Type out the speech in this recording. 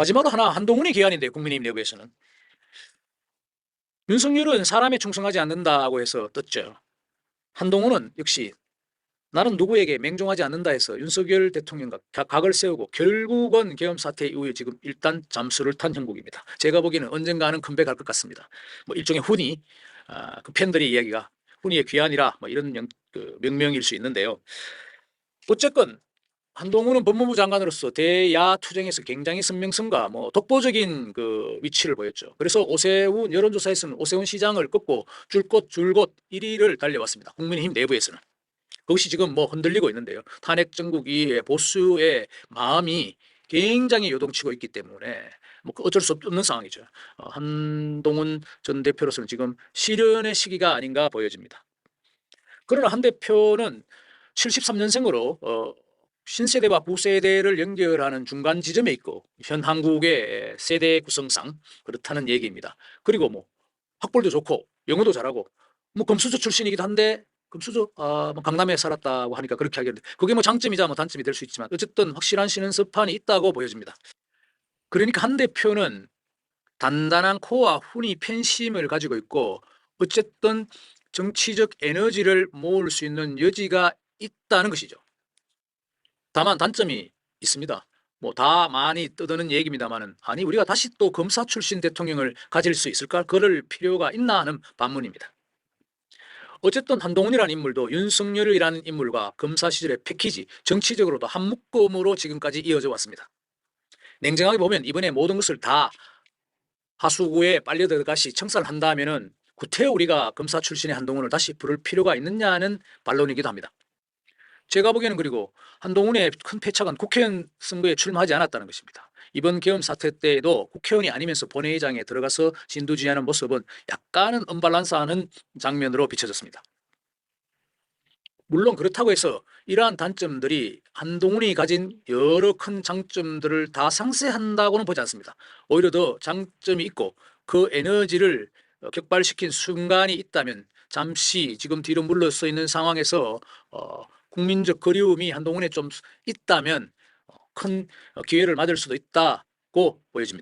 마지막으로 하나 한동훈이 기한인데 국민의힘 내부에서는 윤석열은 사람에 충성하지 않는다고 해서 떴죠. 한동훈은 역시 나는 누구에게 맹종하지 않는다 해서 윤석열 대통령과 가- 각을 세우고 결국은 계엄 사태 이후에 지금 일단 잠수를 탄 형국입니다. 제가 보기에는 언젠가는 컴백할 것 같습니다. 뭐 일종의 훈이 아, 그 팬들의 이야기가 훈이의 귀환이라 뭐 이런 명, 그 명명일 수 있는데요. 어쨌건 한동훈은 법무부 장관으로서 대야 투쟁에서 굉장히 선명성과 뭐 독보적인 그 위치를 보였죠. 그래서 오세훈 여론조사에서는 오세훈 시장을 꺾고 줄곧 줄곧 1위를 달려왔습니다. 국민의힘 내부에서는. 그것이 지금 뭐 흔들리고 있는데요. 탄핵 정국 이후에 보수의 마음이 굉장히 요동치고 있기 때문에 뭐 어쩔 수 없는 상황이죠. 어, 한동훈 전 대표로서는 지금 실현의 시기가 아닌가 보여집니다. 그러나 한 대표는 73년생으로 어, 신세대와 구세대를 연결하는 중간 지점에 있고 현 한국의 세대 구성상 그렇다는 얘기입니다. 그리고 뭐 학벌도 좋고 영어도 잘하고 뭐 금수저 출신이기도 한데 금수저 아, 뭐 강남에 살았다고 하니까 그렇게 하겠는데 그게 뭐 장점이자 뭐 단점이 될 수 있지만 어쨌든 확실한 신은 서판이 있다고 보여집니다. 그러니까 한 대표는 단단한 코어와 훈이 팬심을 가지고 있고 어쨌든 정치적 에너지를 모을 수 있는 여지가 있다는 것이죠. 다만 단점이 있습니다. 뭐 다 많이 떠드는 얘기입니다만은 아니 우리가 다시 또 검사 출신 대통령을 가질 수 있을까? 그럴 필요가 있나 하는 반문입니다. 어쨌든 한동훈이라는 인물도 윤석열이라는 인물과 검사 시절의 패키지 정치적으로도 한 묶음으로 지금까지 이어져 왔습니다. 냉정하게 보면 이번에 모든 것을 다 하수구에 빨려 들어가시 청산을 한다면은 구태여 우리가 검사 출신의 한동훈을 다시 부를 필요가 있느냐는 반론이기도 합니다. 제가 보기에는 그리고 한동훈의 큰 패착은 국회의원 선거에 출마하지 않았다는 것입니다. 이번 계엄 사태 때에도 국회의원이 아니면서 본회의장에 들어가서 진두지휘하는 모습은 약간은 언밸런스하는 장면으로 비춰졌습니다. 물론 그렇다고 해서 이러한 단점들이 한동훈이 가진 여러 큰 장점들을 다 상쇄한다고는 보지 않습니다. 오히려 더 장점이 있고 그 에너지를 어, 격발시킨 순간이 있다면 잠시 지금 뒤로 물러서 있는 상황에서 어, 국민적 그리움이 한동훈에 좀 있다면 어, 큰 기회를 맞을 수도 있다고 보여집니다.